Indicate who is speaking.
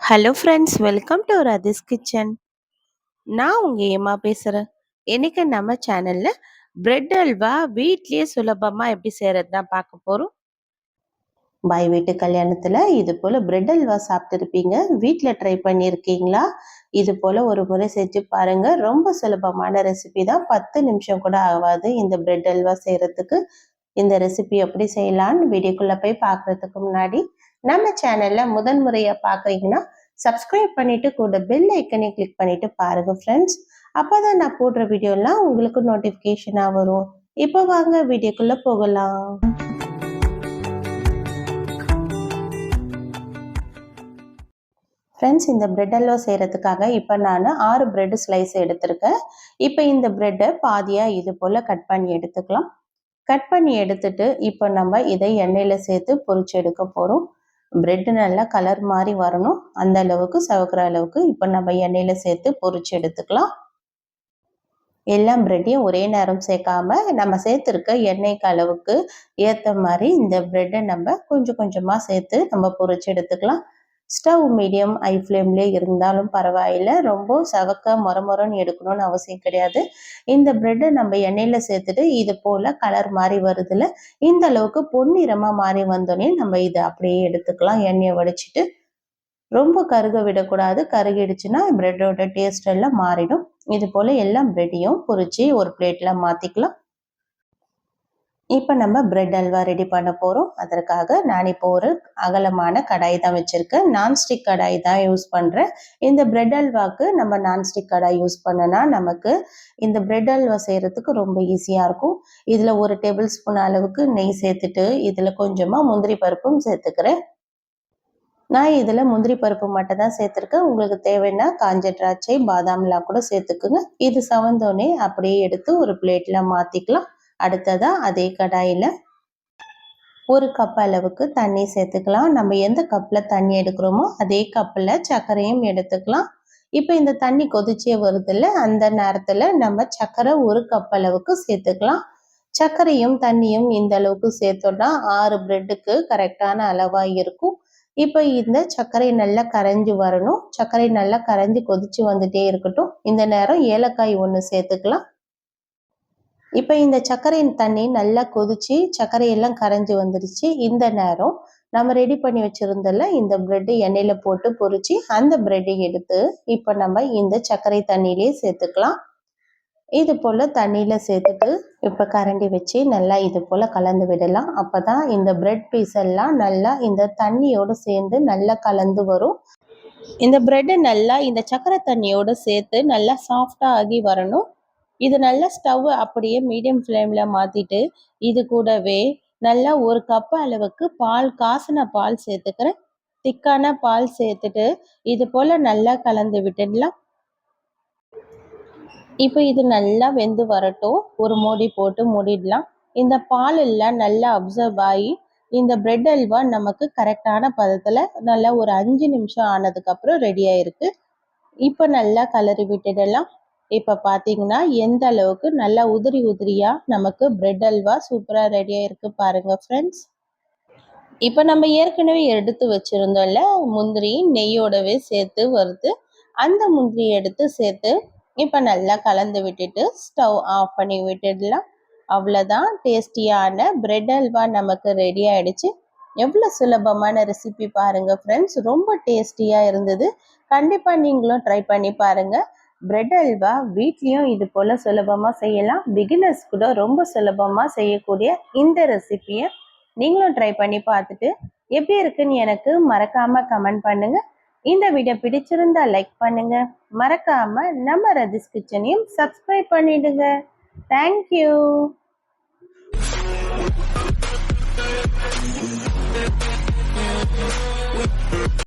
Speaker 1: Hello friends welcome to Rathis kitchen நான் உங்கள் ஏமா பேசுகிறேன் இன்றைக்கி நம்ம சேனலில் பிரெட் அல்வா வீட்லேயே சுலபமாக எப்படி செய்கிறது தான் பார்க்க போகிறோம் பாய் வீட்டு கல்யாணத்தில் இது போல் பிரெட் அல்வா சாப்பிட்ருப்பீங்க வீட்டில் ட்ரை பண்ணியிருக்கீங்களா இது போல் ஒரு முறை செஞ்சு பாருங்கள் ரொம்ப சுலபமான ரெசிபி தான். பத்து நிமிஷம் கூட ஆகாது இந்த பிரெட் அல்வா செய்கிறதுக்கு இந்த ரெசிபி எப்படி செய்யலான்னு வீடியோக்குள்ளே போய் பார்க்குறதுக்கு முன்னாடி நம்ம சேனல்ல முதன் முறையா பாக்குறீங்கன்னா சப்ஸ்கிரைப் பண்ணிட்டு கூட பெல் ஐக்கனை கிளிக் பண்ணிட்டு பாருங்க ஃப்ரெண்ட்ஸ் அப்பதான் நான் போடுற வீடியோலாம் உங்களுக்கு நோட்டிபிகேஷனா வரும். இப்போ வாங்க வீடியோக்குள்ள போகலாம். ஃப்ரெண்ட்ஸ் இந்த பிரெட் அல்வா செய்கிறதுக்காக இப்போ நான் ஆறு பிரெட் ஸ்லைஸ் எடுத்திருக்கேன். இப்போ இந்த பிரெட்டை பாதியாக இது போல் கட் பண்ணி எடுத்துக்கலாம். கட் பண்ணி எடுத்துட்டு இப்போ நம்ம இதை எண்ணெயில் சேர்த்து பொறிச்சு எடுக்க போகிறோம் பிரெட்டு நல்லா கலர் மாதிரி வரணும். அந்த அளவுக்கு சவக்கிற அளவுக்கு இப்போ நம்ம எண்ணெயில் சேர்த்து பொறிச்சு எடுத்துக்கலாம். எல்லா பிரெட்டையும் ஒரே நேரம் சேர்க்காம நம்ம சேர்த்துருக்க எண்ணெய்க்கு அளவுக்கு ஏற்ற மாதிரி இந்த பிரெட்டை நம்ம கொஞ்சம் கொஞ்சமாக சேர்த்து நம்ம பொறிச்சு எடுத்துக்கலாம். ஸ்டவ் மீடியம் ஐ ஃப்ளேம்லேயே இருந்தாலும் பரவாயில்லை. ரொம்ப சவக்க மொரமொரன்னு எடுக்கணும்னு அவசியம் கிடையாது. இந்த ப்ரெட்டை நம்ம எண்ணெயில் சேர்த்துட்டு இது போல் கலர் மாதிரி வருதுல இந்த அளவுக்கு பொன்னிறமாக மாறி வந்தோடனே நம்ம இதை அப்படியே எடுத்துக்கலாம். எண்ணெயை வடிச்சிட்டு ரொம்ப கருக விடக்கூடாது. கருகிடுச்சுன்னா ப்ரெட்டோட டேஸ்ட் எல்லாம் மாறிடும். இது போல் எல்லா ப்ரெட்டையும் பொறிச்சு ஒரு பிளேட்டில் மாற்றிக்கலாம் இப்போ நம்ம பிரெட் அல்வா ரெடி பண்ண போகிறோம் அதற்காக நான் இப்போ ஒரு அகலமான கடாய் தான் வச்சுருக்கேன். நான்ஸ்டிக் கடாய் தான் யூஸ் பண்ணுறேன் இந்த பிரெட் அல்வாக்கு நம்ம நான்ஸ்டிக் கடாய் யூஸ் பண்ணனா நமக்கு இந்த பிரெட் அல்வா செய்கிறதுக்கு ரொம்ப ஈஸியாக இருக்கும். இதில் ஒரு டேபிள் ஸ்பூன் அளவுக்கு நெய் சேர்த்துட்டு இதில் கொஞ்சமாக முந்திரி பருப்பும் சேர்த்துக்கிறேன். நான் இதில் முந்திரி பருப்பு மட்டும் தான் சேர்த்துருக்கேன். உங்களுக்கு தேவைன்னா காஞ்ச திராட்சை பாதாம்லாம் கூட சேர்த்துக்குங்க. இது சவந்தோடனே அப்படியே எடுத்து ஒரு பிளேட்டில் மாற்றிக்கலாம் அடுத்ததாக அதே கடாயில் ஒரு கப் அளவுக்கு தண்ணி சேர்த்துக்கலாம். நம்ம எந்த கப்பில் தண்ணி எடுக்கிறோமோ அதே கப்பில் சர்க்கரையும் எடுத்துக்கலாம். இப்போ இந்த தண்ணி கொதிச்சே வருதில்ல அந்த நேரத்தில் நம்ம சர்க்கரை ஒரு கப் அளவுக்கு சேர்த்துக்கலாம். சர்க்கரையும் தண்ணியும் இந்த அளவுக்கு சேர்த்தோம்னா ஆறு பிரெட்டுக்கு கரெக்டான அளவாக இருக்கும். இப்போ இந்த சர்க்கரை நல்லா கரைஞ்சி வரணும். சர்க்கரை நல்லா கரைஞ்சி கொதிச்சு வந்துட்டே இருக்கட்டும். இந்த நேரம் ஏலக்காய் ஒன்று சேர்த்துக்கலாம். இப்போ இந்த சர்க்கரையின் தண்ணி நல்லா கொதிச்சு சர்க்கரையெல்லாம் கரைஞ்சி வந்துருச்சு. இந்த நேரம் நம்ம ரெடி பண்ணி வச்சிருந்தல இந்த பிரெட்டு எண்ணெயில் போட்டு பொறிச்சு அந்த பிரெட்டை எடுத்து இப்போ நம்ம இந்த சர்க்கரை தண்ணியிலே சேர்த்துக்கலாம். இது போல் தண்ணியில் சேர்த்துட்டு இப்போ கரண்டி வச்சு நல்லா இது போல் கலந்து விடலாம். அப்போ தான் இந்த பிரெட் பீஸ் எல்லாம் நல்லா இந்த தண்ணியோடு சேர்ந்து நல்லா கலந்து வரும். இந்த பிரெட்டு நல்லா இந்த சக்கரை தண்ணியோடு சேர்த்து நல்லா சாஃப்டாக ஆகி வரணும். இது நல்லா ஸ்டவ் அப்படியே மீடியம் ஃப்ளேமில் மாற்றிட்டு இது கூடவே நல்லா ஒரு கப்பு அளவுக்கு பால் காசின பால் சேர்த்துக்கிறேன். திக்கான பால் சேர்த்துட்டு இது போல் நல்லா கலந்து விட்டுடலாம். இப்போ இது நல்லா வெந்து வரட்டும். ஒரு மூடி போட்டு மூடிடலாம். இந்த பால் எல்லாம் நல்லா அப்சர்வ் ஆகி இந்த பிரெட் அல்வா நமக்கு கரெக்டான பதத்தில் நல்லா ஒரு அஞ்சு நிமிஷம் ஆனதுக்கப்புறம் ரெடி ஆயிருக்கு. இப்போ நல்லா கலரி விட்டுடலாம். இப்போ பார்த்தீங்கன்னா எந்த அளவுக்கு நல்லா உதிரி உதிரியாக நமக்கு பிரெட் அல்வா சூப்பராக ரெடியாக இருக்குது பாருங்கள் ஃப்ரெண்ட்ஸ் இப்போ நம்ம ஏற்கனவே எடுத்து வச்சுருந்தோம்ல முந்திரி நெய்யோடவே சேர்த்து வறுத்து அந்த முந்திரி எடுத்து சேர்த்து இப்போ நல்லா கலந்து விட்டுட்டு ஸ்டவ் ஆஃப் பண்ணி விட்டுடலாம். அவ்வளோதான் டேஸ்டியான பிரெட் அல்வா நமக்கு ரெடி ஆயிடுச்சு. எவ்வளோ சுலபமான ரெசிபி பாருங்கள் ஃப்ரெண்ட்ஸ் ரொம்ப டேஸ்டியாக இருந்தது. கண்டிப்பாக நீங்களும் ட்ரை பண்ணி பாருங்கள் பிரெட் அல்வா வீட்லேயும் இது போல் சுலபமாக செய்யலாம். பிகினர்ஸ் கூட ரொம்ப சுலபமாக செய்யக்கூடிய இந்த ரெசிபியை நீங்களும் ட்ரை பண்ணி பார்த்துட்டு எப்படி இருக்குன்னு எனக்கு மறக்காமல் கமெண்ட் பண்ணுங்கள் இந்த வீடியோ பிடிச்சிருந்தா லைக் பண்ணுங்கள் மறக்காமல் நம்ம ரதிஸ் கிச்சனையும் சப்ஸ்கிரைப் பண்ணிடுங்க. தேங்க்யூ